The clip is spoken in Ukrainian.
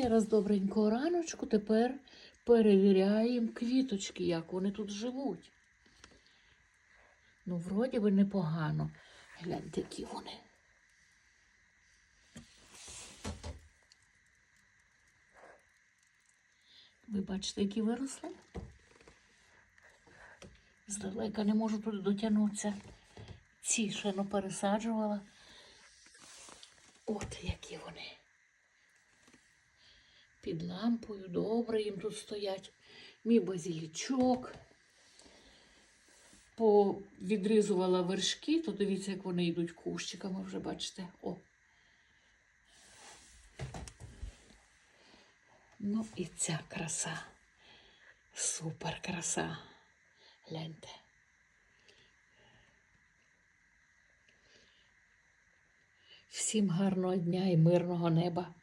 Ще раз добренького раночку. Тепер перевіряємо квіточки, як вони тут живуть. Ну, вроді би непогано. Гляньте, які вони. Ви бачите, які виросли? Здалека не можу туди дотягнутися. Ці ще пересаджувала. От які вони. Під лампою добре їм тут стоять. Мій базілічок. Повідрізувала вершки, то дивіться, як вони йдуть кущиками, вже бачите. О. Ну і ця краса. Супер краса. Гляньте. Всім гарного дня і мирного неба.